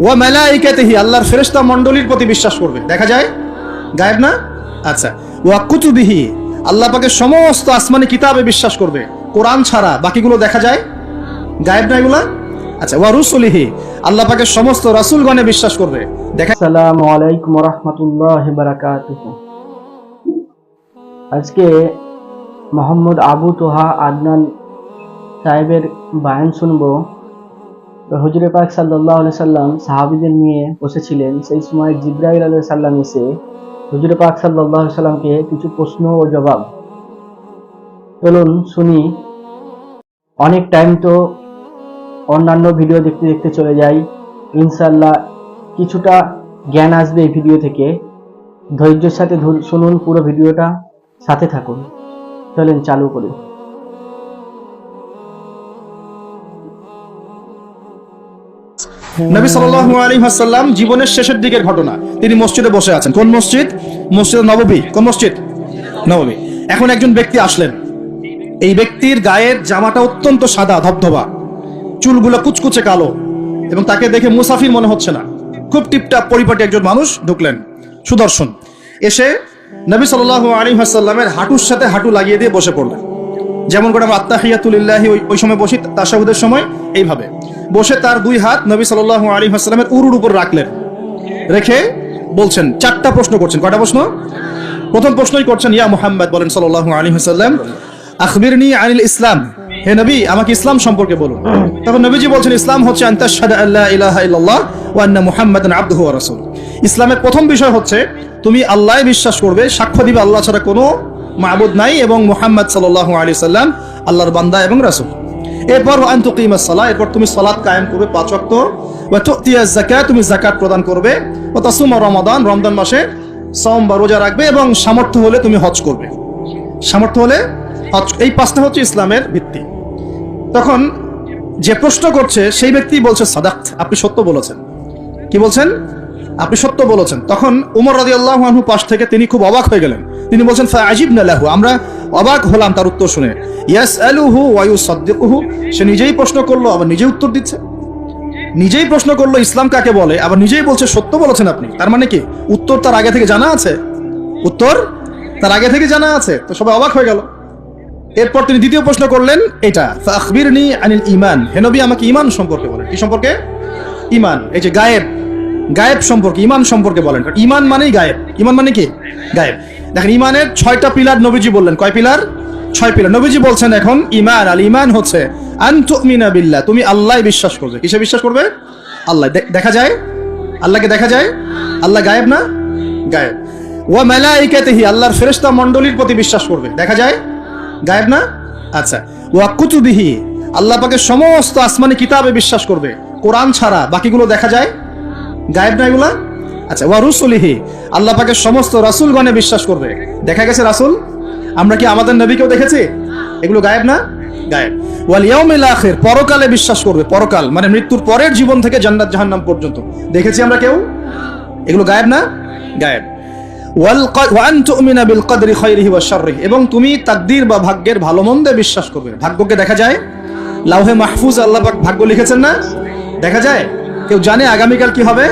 ওয়া মালাইকাতিহি, আল্লাহর ফেরেশতা মণ্ডলীর প্রতি বিশ্বাস করবে। দেখা যায়? গায়েব না? আচ্ছা। ওয়া কুতুবিহি, আল্লাহ পাকের সমস্ত আসমানি কিতাবে বিশ্বাস করবে। কোরআন ছাড়া বাকিগুলো দেখা যায়? গায়েব না এগুলা? আচ্ছা ওয়া রুসুলিহি, আল্লাহ পাকের সমস্ত রাসূলগণে বিশ্বাস করবে। দেখা আসসালামু আলাইকুম রহমতুল্লাহ বারাকাতুহ। আজকে মোহাম্মদ আবু তোহা আদনান সাহেবের বায়ান শুনব। হুজুরে পাক সাল্লাহ সাল্লাম সাহাবিদের নিয়ে বসেছিলেন। সেই সময় জিব্রাইল আলহ সাল্লাম এসে হুজুরে পাক সাল্লাহ সাল্লামকে কিছু প্রশ্ন ও জবাব চলুন শুনি। অনেক টাইম তো অন্যান্য ভিডিও দেখতে দেখতে চলে যাই। ইনশাল্লাহ কিছুটা জ্ঞান আসবে এই ভিডিও থেকে। ধৈর্যের সাথে শুনুন পুরো ভিডিওটা, সাথে থাকুন। চলেন চালু করি। নবী সাল্লাল্লাহু আলাইহি ওয়াসাল্লাম জীবনের শেষের দিকের ঘটনা। তিনি মসজিদে বসে আছেন। কোন মসজিদ? মসজিদ নববী। কোন মসজিদ? নববী। এখন একজন ব্যক্তি আসলেন। এই ব্যক্তির গায়ের জামাটা অত্যন্ত সাদা, ধবধবা। চুলগুলো কুচকুচে কালো এবং তাকে দেখে মুসাফির মনে হচ্ছে না। খুব টিপটাপ পরিপাটি একজন মানুষ ঢুকলেন। সুদর্শন। এসে নবী সাল্লাল্লাহু আলাইহি ওয়াসাল্লামের হাঁটুর সাথে হাঁটু লাগিয়ে দিয়ে বসে পড়লেন। যেমন করে আমরা আত্মাহিয়াতুলিল্লাহি ওই ওই সময় বসি তাসাহুদের সময় এইভাবে। বসে তার দুই হাত নবী সাল্লাল্লাহু আলাইহি ওয়াসাল্লামের উরুর উপর রাখলেন। রেখে বলছেন, চারটা প্রশ্ন করছেন। কয়টা প্রশ্ন? প্রথম প্রশ্নই করছেন, ইয়া মুহাম্মদ, বলেন সাল্লাল্লাহু আলাইহি ওয়াসাল্লাম, আখবিরনি আনিল ইসলাম। হে নবী, আমাকে ইসলাম সম্পর্কে বলুন। তখন নবীজি বলছেন, ইসলাম হচ্ছে ইসলামের প্রথম বিষয় হচ্ছে, তুমি আল্লাহই বিশ্বাস করবে, সাক্ষ্য দিবে আল্লাহ ছাড়া কোনো মাবুদ নাই এবং মোহাম্মদ সাল্লাল্লাহু আলাইহি সাল্লাম আল্লাহর বান্দা এবং রাসূল। এরপর আন তুকিমাস সালাহ এরপর তুমি সালাত কায়েম করবে পাঁচ ওয়াক্ত। ওয়া তুতিয়াজ যাকাত, তুমি যাকাত প্রদান করবে। ওয়া তাসুমা রমাদান রমদান মাসে সওম বা রোজা রাখবে এবং সামর্থ্য হলে তুমি হজ করবে। সামর্থ্য হলে হজ, এই পাঁচটা হচ্ছে ইসলামের ভিত্তি। তখন যে প্রশ্ন করছে, সেই ব্যক্তি বলছে সাদাক আপনি সত্য বলেছেন। কি বলছেন? আপনি সত্য বলেছেন। তখন উমর রাজি আল্লাহ পাশ থেকে তিনি খুব অবাক হয়ে গেলেন। তিনি বলছেন আজিব নালাহু আমরা অবাক হলাম তার উত্তর শুনে। ইয়াস আলুহু ওয়ায়ু সদ্দিকুহু সে নিজেই প্রশ্ন করল, আবার নিজেই উত্তর দিচ্ছে। নিজেই প্রশ্ন করল, ইসলাম কাকে বলে? আবার নিজেই বলছে, সত্য বলেছেন আপনি। তার মানে কি? উত্তর তার আগে থেকে জানা আছে? উত্তর তার আগে থেকে জানা আছে? তো সবাই অবাক হয়ে গেল। এরপর তিনি দ্বিতীয় প্রশ্ন করলেন, এটা আখবিরনি আনিল ইমান হেনবি আমাকে ইমান সম্পর্কে বলেন। কি সম্পর্কে? ইমান এই যে গায়েব গায়েব সম্পর্কে ইমান সম্পর্কে বলেন। ইমান মানেই গায়েব। ইমান মানে কি? গায়েব। দেখেন ইমানের ছয়টা পিলার নবীজি বললেন। কয় পিলার? ছয় পিলার। নবীজি বলছেন এখন ইমান আল ইমান হচ্ছে আনতুমিনা বিল্লাহ, তুমি আল্লাহ বিশ্বাস করবে। কিসে বিশ্বাস করবে? আল্লাহ। দেখা যায়? আল্লাহকে দেখা যায়? আল্লাহ গায়েব না? গায়েব। ওয়া মালাইকাতিহি, আল্লাহর ফেরেশতা মণ্ডলীর প্রতি বিশ্বাস করবে। দেখা যায়? গায়েব না? আচ্ছা। ওয়া কুতুবিহি, আল্লাহ পাকের সমস্ত আসমানি কিতাবে বিশ্বাস করবে। কোরআন ছাড়া বাকিগুলো দেখা যায়? গায়েব না এগুলা? আচ্ছা ওয়া রুসুলিহি, আল্লাহ পাকের সমস্ত রাসূলগণে বিশ্বাস করবে। দেখা গেছে রাসূল? আমরা কি আমাদের নবীকেও দেখেছি? এগুলো গায়েব না? গায়েব। ওয়াল ইয়াউমিল আখির, পরকালে বিশ্বাস করবে, পরকাল মানে মৃত্যুর পরের জীবন থেকে জান্নাত জাহান্নাম পর্যন্ত। দেখেছি আমরা কেউ? এগুলো গায়েব না? গায়েব। এবং তুমি তাকদীর বা ভাগ্যের ভালো মন্দে বিশ্বাস করবে। ভাগ্যকে দেখা যায়? লাউহে মাহফুজ আল্লাহ ভাগ্য লিখেছেন না? দেখা যায়? কেউ জানে আগামীকাল কি হবে?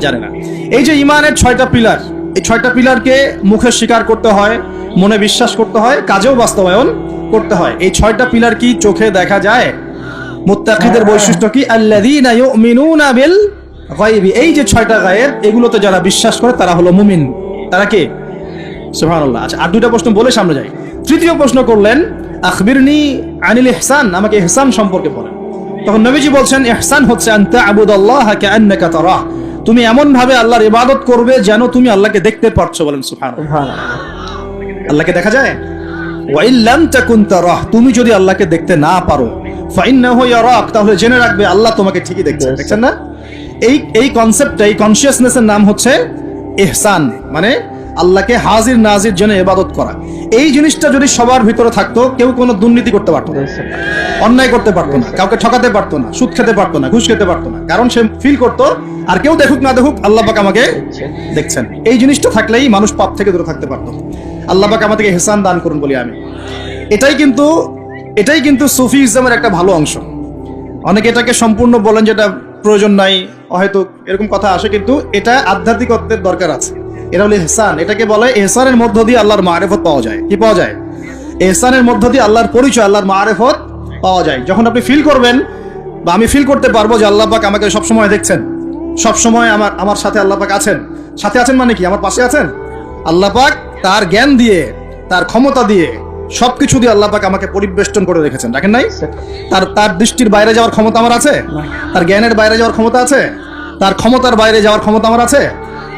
জানে না। এই যে ইমানের ছয়টা পিলার এই ছয়টা পিলারকে মুখে স্বীকার করতে হয় মনে বিশ্বাস করতে হয় কাজেও বাস্তবায়ন করতে হয়। এই ছয়টা পিলার কি চোখে দেখা যায়? মুত্তাকিদের বৈশিষ্ট্য কি? আল্লাযীনা ইউমিনুনা বিল গায়বি। এই যে ছয়টা গায়েব এগুলোতে যারা বিশ্বাস করে তারা হলো মুমিন। তারা কে? সুবহানাল্লাহ। আচ্ছা আর দুইটা প্রশ্ন বলে সামনে যাই। তৃতীয় প্রশ্ন করলেন আখবিরনি আনিল ইহসান আমাকে ইহসান সম্পর্কে বলেন। তখন নবীজি বলছেন ইহসান হচ্ছে আনতা আবুদাল্লাহ কাআন্নাকা তুমি এমন ভাবে আল্লাহর ইবাদত করবে যেন তুমি আল্লাহকে দেখতে পারছ বলেন সুবহানাল্লাহ। আল্লাহকে দেখা যায়? ওয়াইল্লাম তাকুন তারাহ তুমি যদি আল্লাহকে দেখতে না পারো ফাইন্নাহু ইয়ারাক তাহলে জেনে রাখবে আল্লাহ তোমাকে ঠিকই দেখছে। দেখছেন না? এই এই কনসেপ্টটা এই কনসিয়াসনেসের নাম হচ্ছে ইহসান মানে আল্লাহকে হাজির নাজির জন্য এবাদত করা। এই জিনিসটা যদি সবার ভিতরে থাকতো, কেউ কোনো দুর্নীতি করতে পারতো না। অন্যায় করতে পারতো না। কাউকে ঠকাতে পারতো না। সুদ খেতে পারতো না। ঘুষ খেতে পারতো না। কারণ সে ফিল করতো, আর কেউ দেখুক না দেখুক, আল্লাহ পাক আমাকে দেখছেন। এই জিনিসটা থাকলেই মানুষ পাপ থেকে দূরে থাকতে পারতো। আল্লাহ পাক আমাদেরকে হেসান দান করুন বলি আমি। এটাই কিন্তু এটাই কিন্তু সুফি ইসলামের একটা ভালো অংশ। অনেকে এটাকে সম্পূর্ণ বলেন যেটা প্রয়োজন নাই, হয়তো এরকম কথা আসে, কিন্তু এটা আধ্যাত্মিকত্বের দরকার আছে। এটা হলো এহসান এটাকে বলে এহসানের মধ্য দিয়ে আল্লাহর মারেফত পাওয়া যায়। কি পাওয়া যায়? এহসানের মধ্য দিয়ে আল্লাহর পরিচয়, আল্লাহর মারেফত পাওয়া যায়। যখন আপনি ফিল করবেন বা আমি ফিল করতে পারব যে আল্লাহ পাক আমাকে সবসময় দেখছেন, সবসময় আমার আমার সাথে আল্লাহ পাক আছেন। সাথে আছেন মানে কি? আমার পাশে আছেন? আল্লাহ পাক তার জ্ঞান দিয়ে, তার ক্ষমতা দিয়ে সবকিছু দিয়ে আল্লাহ পাক আমাকে পরিবেষ্টন করে রেখেছেন। দেখেন নাই? তার তার দৃষ্টির বাইরে যাওয়ার ক্ষমতা আমার আছে? তার জ্ঞানের বাইরে যাওয়ার ক্ষমতা আছে? তার ক্ষমতার বাইরে যাওয়ার ক্ষমতা আমার আছে?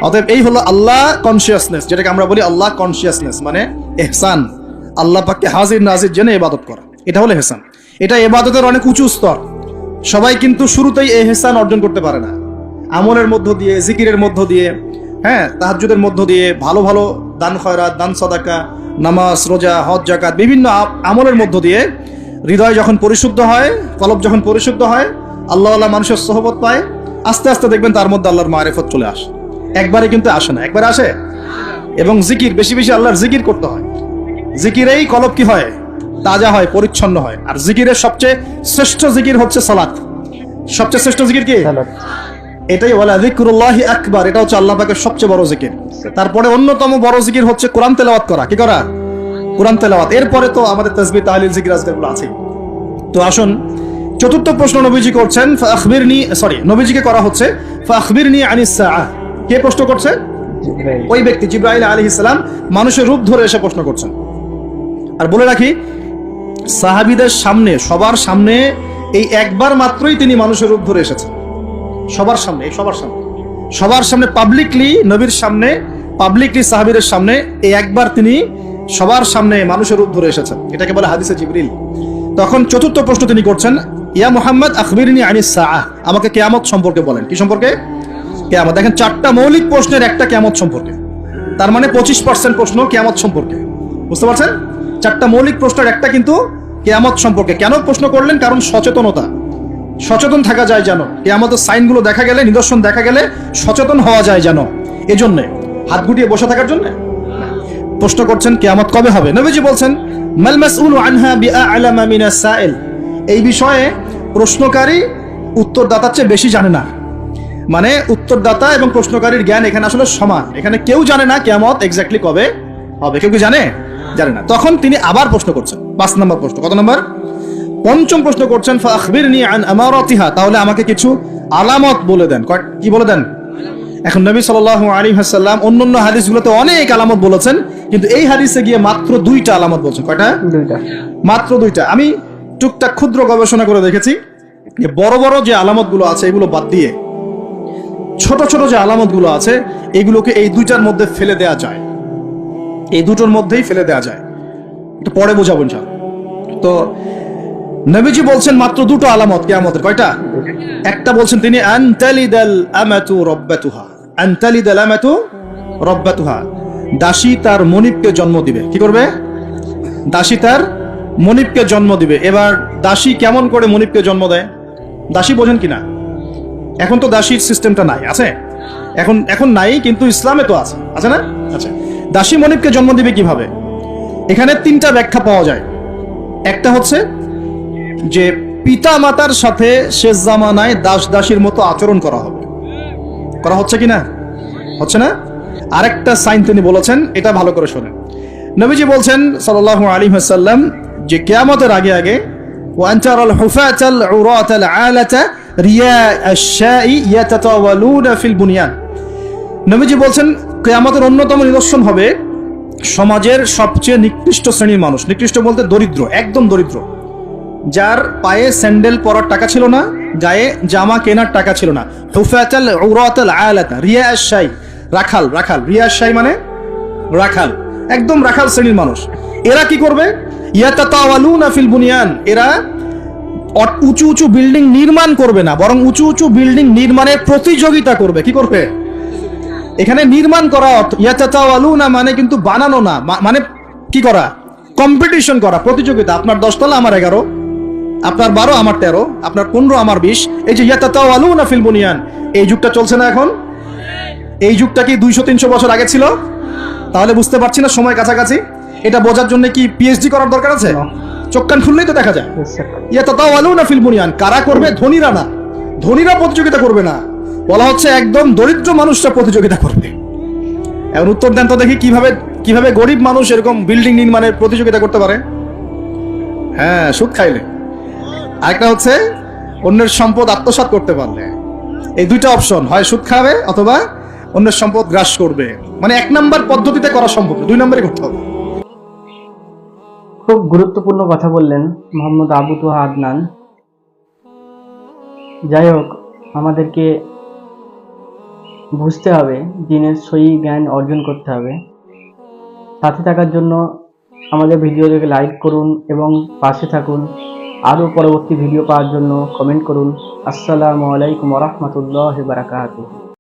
অতএব এই হলো আল্লাহ কনসিয়াসনেস যেটাকে আমরা বলি আল্লাহ কনসিয়াসনেস মানে এহসান। আল্লাহ পাককে হাজির নাজির জেনে ইবাদত করা। এটা হলো এহসান। এটা ইবাদতের অনেক উঁচু স্তর। সবাই কিন্তু শুরুতেই এহসান অর্জন করতে পারে না। আমলের মধ্য দিয়ে, জিকিরের মধ্য দিয়ে হ্যাঁ তাহাজ্জুদের মধ্য দিয়ে ভালো ভালো দান খয়রাত, দান সদাকা, নামাজ, রোজা, হজ জাকাত বিভিন্ন আমলের মধ্য দিয়ে হৃদয় যখন পরিশুদ্ধ হয়, কলব যখন পরিশুদ্ধ হয়, আল্লাহ আল্লাহ মানুষের সহবত পায়। আস্তে আস্তে দেখবেন তার মধ্যে আল্লাহর মারেফত চলে আসে। একবারে কিন্তু আসে না। একবারে আসে? এবং জিকির বেশি বেশি আল্লাহর জিকির করতে হয়। জিকিরেই কলব কি হয়? তাজা হয় পরিচ্ছন্ন হয়। আর জিকিরের সবচেয়ে শ্রেষ্ঠ জিকির হচ্ছে সালাত। সবচেয়ে শ্রেষ্ঠ জিকির কি? সালাত। এটাই বলে জিক্রুল্লাহি আকবার এটা হচ্ছে আল্লাহ পাকের সবচেয়ে বড় জিকির। তারপরে অন্যতম বড় জিকির হচ্ছে কোরআন তেলাওয়াত করা। কি করা? কোরআন তেলাওয়াত। এরপরে তো আমাদের তাসবিহ তাহলিল জিকির আজকারগুলো আছে তো আসুন চতুর্থ প্রশ্ন নবীজি করছেন ফাখবিরনি সরি নবীজিকে করা হচ্ছে ফাখবিরনি আনিস সাআহ। কে প্রশ্ন করছে? ওই ব্যক্তি জিব্রাইল আলাইহিস ইসলাম মানুষের রূপ ধরে এসে প্রশ্ন করছেন। আর বলে রাখি সাহাবিদের সামনে সবার সামনে এই একবার মাত্রই তিনি মানুষের রূপ ধরে এসেছেন। সবার সামনে এই সবার সামনে। সবার সামনে পাবলিকলি নবীর সামনে পাবলিকলি সাহাবিদের সামনে এই একবার তিনি সবার সামনে মানুষের রূপ ধরে এসেছেন। এটাকে বলে হাদিসে জিবরিল। তখন চতুর্থ প্রশ্ন তিনি করছেন ইয়া মোহাম্মদ আখবিরনি আনিস সাআহ। আমাকে কেয়ামত সম্পর্কে বলেন। কি সম্পর্কে? কেয়ামত। দেখেন, চারটা মৌলিক প্রশ্নের একটা কেয়ামত সম্পর্কে। তার মানে পঁচিশ পার্সেন্ট প্রশ্ন কেয়ামত সম্পর্কে। বুঝতে পারছেন? চারটা মৌলিক প্রশ্নের একটা কিন্তু কেয়ামত সম্পর্কে। কেন প্রশ্ন করলেন? কারণ সচেতনতা। সচেতন থাকা যায় যেন। কেয়ামতের সাইনগুলো দেখা গেলে, নিদর্শন দেখা গেলে সচেতন হওয়া যায় যেন। এজন্যে। হাত গুটিয়ে বসে থাকার জন্য। প্রশ্ন করছেন, কেয়ামত কবে হবে? নবীজি বলছেন, মাল মাসউল আনহা বিআলামা মিনাস সাইল। এই বিষয়ে প্রশ্নকারী উত্তরদাতার চেয়ে বেশি জানে না। মানে উত্তরদাতা এবং প্রশ্নকারীর জ্ঞান এখানে আসলে সমান। এখানে কেউ জানে না কেয়ামত এক্স্যাক্টলি কবে হবে। কেউ কি জানে? জানে না। তখন তিনি আবার প্রশ্ন করছেন। পাঁচ নম্বর প্রশ্ন। কত নম্বর? পঞ্চম প্রশ্ন করছেন ফাখবিরনি আন আমারাতিহা। তাহলে আমাকে কিছু আলামত বলে দেন। কি বলে দেন? এখন নবী সাল্লাল্লাহু আলাইহি ওয়াসাল্লাম অন্যান্য হাদিসগুলোতে অনেক আলামত বলেছেন কিন্তু এই হাদিসে গিয়ে মাত্র দুইটা আলামত বলছেন। কয়টা? দুইটা। মাত্র দুইটা। আমি টুকটাক ক্ষুদ্র গবেষণা করে দেখেছি যে বড় বড় যে আলামতগুলো আছে এগুলো বাদ দিয়ে ছোট ছোট যে আলামতগুলো আছে, এগুলোকে এই দুইটার মধ্যে ফেলে দেয়া যায়। এই দুটোর মধ্যেই ফেলে দেয়া যায়। এটা পরে বোঝাবো ইনশাআল্লাহ। তো নবীজি বলছেন মাত্র দুটো আলামত কেয়ামতের, কয়টা? একটা বলছেন তিনি, আনতালিদাল আমাতু রব্বাতুহা। আনতালিদাল আমাতু রব্বাতুহা। দাসী তার মনিবকে জন্ম দিবে। কি করবে? দাসী তার মনিবকে জন্ম দিবে। এবার দাসী কেমন করে মনিবকে জন্ম দেয়? দাসী বোঝেন কিনা? এখন তো দাসীর সিস্টেমটা নাই, আছে? এখন এখন নাই, কিন্তু ইসলামে তো আছে আছে না? আচ্ছা দাসী মনিবকে জন্ম দিবে কীভাবে? এখানে তিনটা ব্যাখ্যা পাওয়া যায়। একটা হচ্ছে যে পিতা মাতার সাথে শেষ জামানায় দাস, দাসীর মতো আচরণ করা হবে। করা হচ্ছে কি না? হচ্ছে না? আরেকটা সাইন তিনি বলেছেন, এটা ভালো করে শোনেন। নবীজি বলছেন সাল আলী হাসাল্লাম যে কেয়ামতের আগে আগে আল ফিল বুনিয়ান। নবীজি বলছেন, কেয়ামতের অন্যতম নিদর্শন হবে সমাজের সবচেয়ে নিকৃষ্ট শ্রেণির মানুষ। নিকৃষ্ট বলতে দরিদ্র, একদম দরিদ্র। যার পায়ে স্যান্ডেল পরার টাকা ছিল না, গায়ে জামা কেনার টাকা ছিল না। হুফাতাল উরাতাল আয়ালাতা রাখাল রাখাল। রিয়া শাই মানে রাখাল, একদম রাখাল শ্রেণির মানুষ। এরা কি করবে? ইয়াতাতাওয়ালুনা ফিল বুনিয়ান, এরা উঁচু উঁচু বিল্ডিং নির্মাণ করবে না, বরং উঁচু উঁচু বিল্ডিং নির্মাণের প্রতিযোগিতা করবে। কি করবে? এখানে নির্মাণ করা অর্থ ইয়াতাতাওয়ালুনা মানে কিন্তু বানানো না মানে কি করা? কম্পিটিশন করা, প্রতিযোগিতা। আপনার দশতলা আমার এগারো, আপনার বারো আমার তেরো, আপনার পনেরো আমার বিশ। এই যে ইয়াতাতাওয়ালুনা ফিল বুনিয়ান, এই যুগটা চলছে না এখন? এই যুগটা কি দুইশো, তিনশো বছর আগে ছিল? তাহলে বুঝতে পারছি না, সময় কাছাকাছি। এটা বোঝার জন্য কি পিএইচডি করার দরকার আছে? চোখ কান খুললেই তো দেখা যায়। Yes, sir. ইয়াতাতাওয়ালুনা ফিল বুনিয়ান কারা করবে? ধনীরা না। ধনীরা প্রতিযোগিতা করবে না। বলা হচ্ছে একদম দরিদ্র মানুষরা প্রতিযোগিতা করবে। এখন উত্তর দেন তো দেখি কীভাবে কীভাবে গরিব মানুষ এরকম বিল্ডিং নির্মাণের প্রতিযোগিতা করতে পারে। হ্যাঁ সুদ খাইলে। আরেকটা হচ্ছে অন্যের সম্পদ আত্মসাৎ করতে পারলে। এই দুইটা অপশন হয় সুদ খাবে অথবা অন্যের সম্পদ গ্রাস করবে। মানে এক নাম্বার পদ্ধতিতে করা সম্ভব দুই নম্বরে করতে হবে। খুব গুরুত্বপূর্ণ কথা বললেন মোহাম্মদ আবু তোহা আদনান যাই হোক, আমাদেরকে বুঝতে হবে, দিনের সই জ্ঞান অর্জন করতে হবে। সাথে থাকার জন্য আমাদের ভিডিওটাকে লাইক করুন এবং পাশে থাকুন। আরও পরবর্তী ভিডিও পাওয়ার জন্য কমেন্ট করুন। আসসালামু আলাইকুম রহমতুল্লাহ বারাকাতুহ।